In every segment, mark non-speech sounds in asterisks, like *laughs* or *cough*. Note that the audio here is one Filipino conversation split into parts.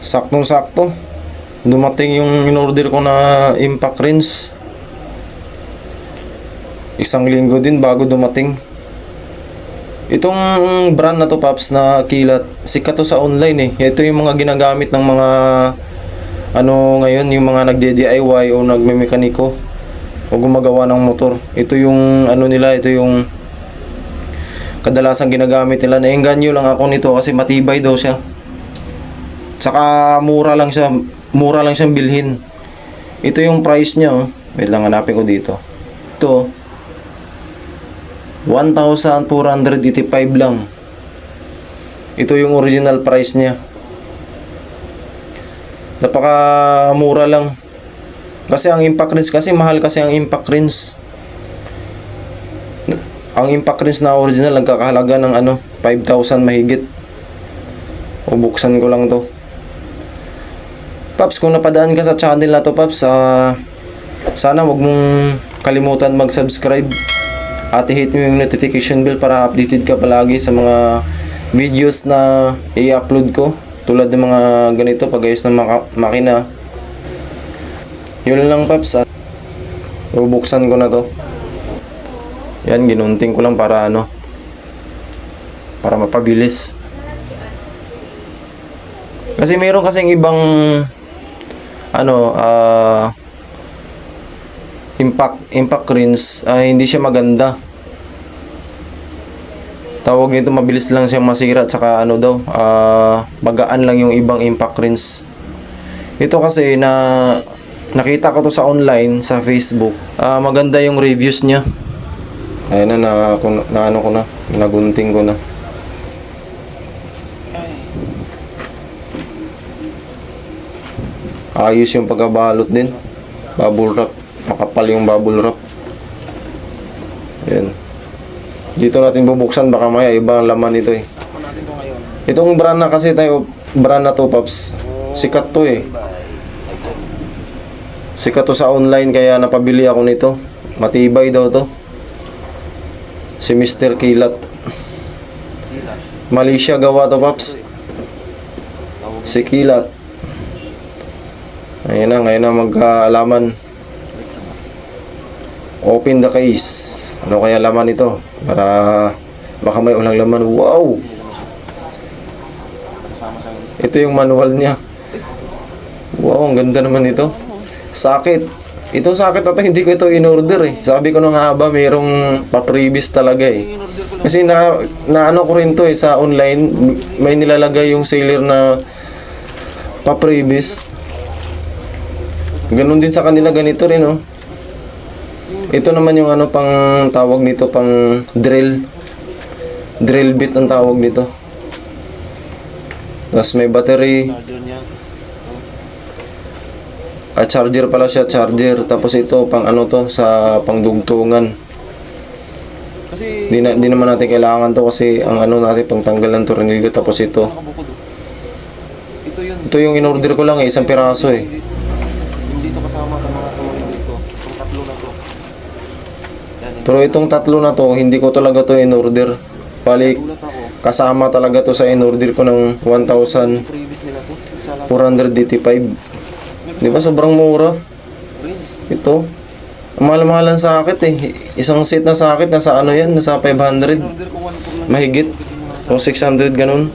Saktong-sakto. Dumating yung in-order ko na impact rinse. Isang linggo din bago dumating. Itong brand na to, Paps, na kilat, sikat to sa online eh. Ito yung mga ginagamit ng mga ano ngayon, yung mga nagde-DIY o nagmemekaniko o gumagawa ng motor. Ito yung ano nila, ito yung kadalasan ginagamit nila. Naengganyo lang ako nito kasi matibay daw siya. Tsaka mura lang siya, mura lang siyang bilhin. Ito yung price niya, oh. Wait lang, hanapin ko dito. Ito, 1,485 lang. Ito yung original price niya. Napaka mura lang. Kasi ang impact rinse kasi mahal kasi ang impact rinse. Ang impact rinse na original nagkakahalaga ng ano 5,000 mahigit. O buksan ko lang to. Paps, kung napadaan ka sa channel na to, Paps, ah, sana wag mong kalimutan mag-subscribe at hit mo yung notification bell para updated ka palagi sa mga videos na i-upload ko. Tulad ng mga ganito pagayos ng maka- makina. Yun lang paps at bubuksan ko na to. Yan ginunting ko lang para ano para mapabilis. Kasi meron kasing ibang ano ah impact impact rinse ay hindi siya maganda. Tawag nito mabilis lang siyang masira tsaka ano daw magaan lang yung ibang impact rinse. Ito kasi na nakita ko to sa online sa Facebook. Ah maganda yung reviews niya. Ayun na na, kung- na ano ko na nagunting ko na ayos yung pagkabalot din. Bubble wrap. Makapal yung bubble wrap. Yan dito natin bubuksan. Baka maya iba ang laman nito eh. Itong brand na kasi tayo brand na to paps sikat to eh. Sikat to sa online kaya napabili ako nito. Matibay daw to. Si Mr. Kilat. Malaysia gawa to paps si Kilat ayun na ngayon na magkaalaman Open the case. Ano kaya laman ito? Para baka may ulang laman. Wow! Ito yung manual niya. Wow, ang ganda naman ito. Sakit. Itong sakit na to, hindi ko ito in-order eh. Sabi ko nung haba, mayroong papribis talaga eh. Kasi na, na ano ko rin to eh, sa online, may nilalagay yung seller na papribis. Ganun din sa kanila, ganito rin oh. Ito naman yung ano pang tawag nito pang drill. Drill bit ang tawag nito. Tapos may battery. At charger pala siya, charger. Tapos ito pang ano to sa pangdugtungan. Kasi Di, na, di naman natin kailangan to kasi ang ano natin pang tanggal ng tornilyo. Tapos ito. oh. Ito yung in-order ko lang eh, isang piraso eh. Hindi to kasama ng mga kamay dito. Itong tatlo na to. Yan. Pero itong tatlo na to, hindi ko talaga to in-order. Balik, Gulat ako. kasama talaga to sa in-order ko ng 1,000. Previous nila to. Isa lang. 485. Di ba sobrang mura? Ito. Ang mahal-mahalan sa sakit eh. Isang set na sakit nasa ano yan, nasa 500. Order ko one for lang. Mahigit. O 600 ganun.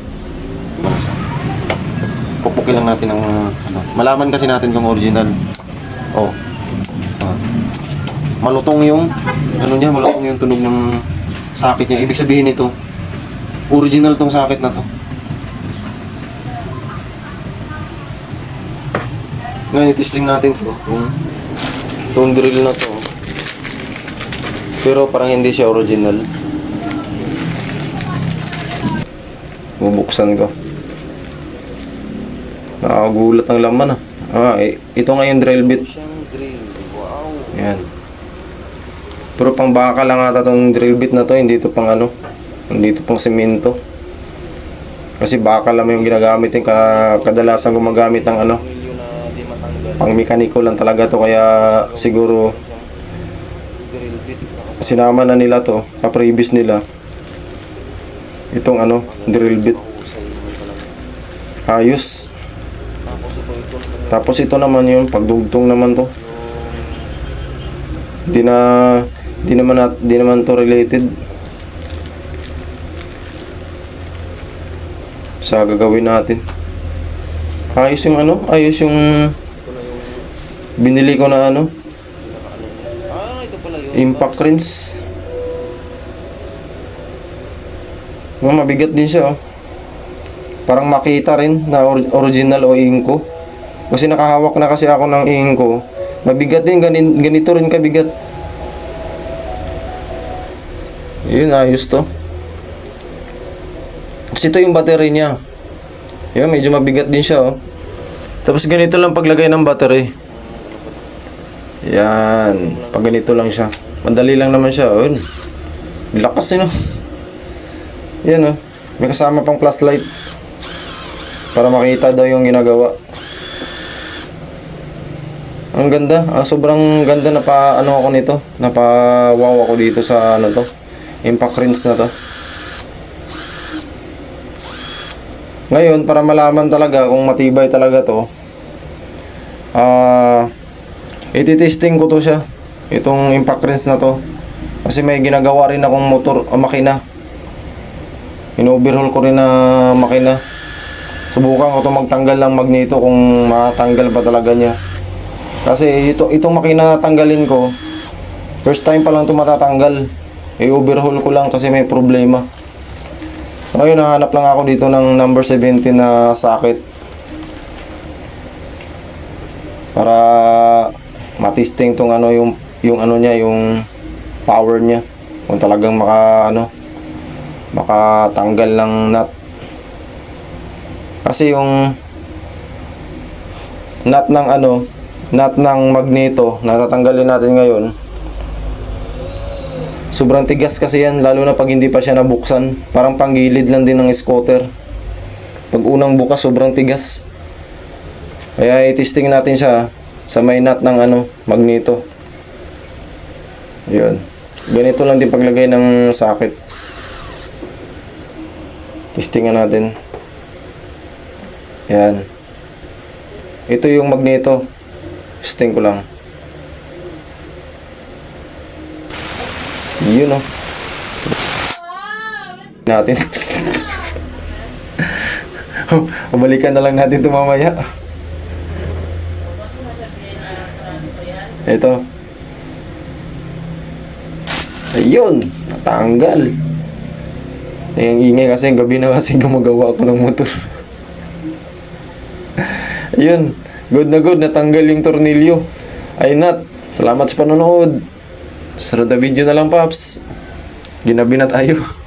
Pupukin lang natin ang ano. Malaman kasi natin kung original. Oh. Ah. Malutong yung ano niya, malutong yung tunog ng sakit niya. Ibig sabihin ito, original tong sakit na to. Ngayon, itisling natin to. Kung itong drill na to. Pero parang hindi siya original. Bubuksan ko. Nakagulat ang laman ah. Ah, eh, ito nga yung drill bit. Siyang drill. Wow. Yan. Pero pang baka lang ata tong drill bit na to, hindi ito pang ano. Hindi ito pang semento. Kasi baka lang yung ginagamit yung ka- kadalasan gumagamit ng ano, pang mekaniko lang talaga to kaya siguro Drill bit. Nakasama. sinama na nila to, pa-previous nila. Itong ano, drill bit. Ayos. Tapos ito, ito naman yung Tapos ito naman yung pagdugtong naman to. Di na di naman nat, di naman to related sa gagawin natin. Ayos yung ano, ayos yung binili ko na ano, impact rinse. Mabigat din siya oh. Parang makita rin na or- original o inko. Kasi nakahawak na kasi ako ng inko. Mabigat din, ganin, ganito rin kabigat. Yun, ayos to. Kasi ito yung battery niya. Yun, medyo mabigat din siya oh. Tapos ganito lang paglagay ng battery. Yan. Pag ganito lang siya. Madali lang naman siya. Oh. Lakas yun, oh. Yan, oh. May kasama pang flashlight. Para makita daw yung ginagawa. Ang ganda. Ah, sobrang ganda na pa ano ako nito. Napa wow ako dito sa ano to. Impact rinse na to. Ngayon, para malaman talaga kung matibay talaga to, ah, ititesting ko to siya. Itong impact rinse na to. Kasi may ginagawa rin akong motor o makina. In-overhaul ko rin na makina. Subukan ko to magtanggal ng magneto kung matanggal pa talaga niya. Kasi ito, itong makina na tanggalin ko, first time pa lang ito matatanggal. I-overhaul ko lang kasi may problema. Ngayon, nahanap lang ako dito ng number 17 na socket. Para matisting tong ano yung yung ano niya, yung power niya. Kung talagang maka ano makatanggal ng nut. Kasi yung nut ng ano, nut ng magneto na tatanggalin natin ngayon. Sobrang tigas kasi yan, lalo na pag hindi pa siya nabuksan. Parang panggilid lang din ng scooter. Pag unang bukas, sobrang tigas. Kaya i-testing natin siya sa may nut ng ano, magneto. Yun. Ganito lang din paglagay ng socket. Testingan natin. Yan. Ito yung magneto. Testing ko lang. Yun oh. Natin. *laughs* Balikan na lang natin ito mamaya. Ito. Ayun, natanggal. Eh, ang ingay kasi gabi na kasi gumagawa ako ng motor. *laughs* Ayun, good na good, natanggal yung tornilyo. Ay nat, salamat sa panonood. Sarada video na lang, Paps. Ginabi na tayo. *laughs*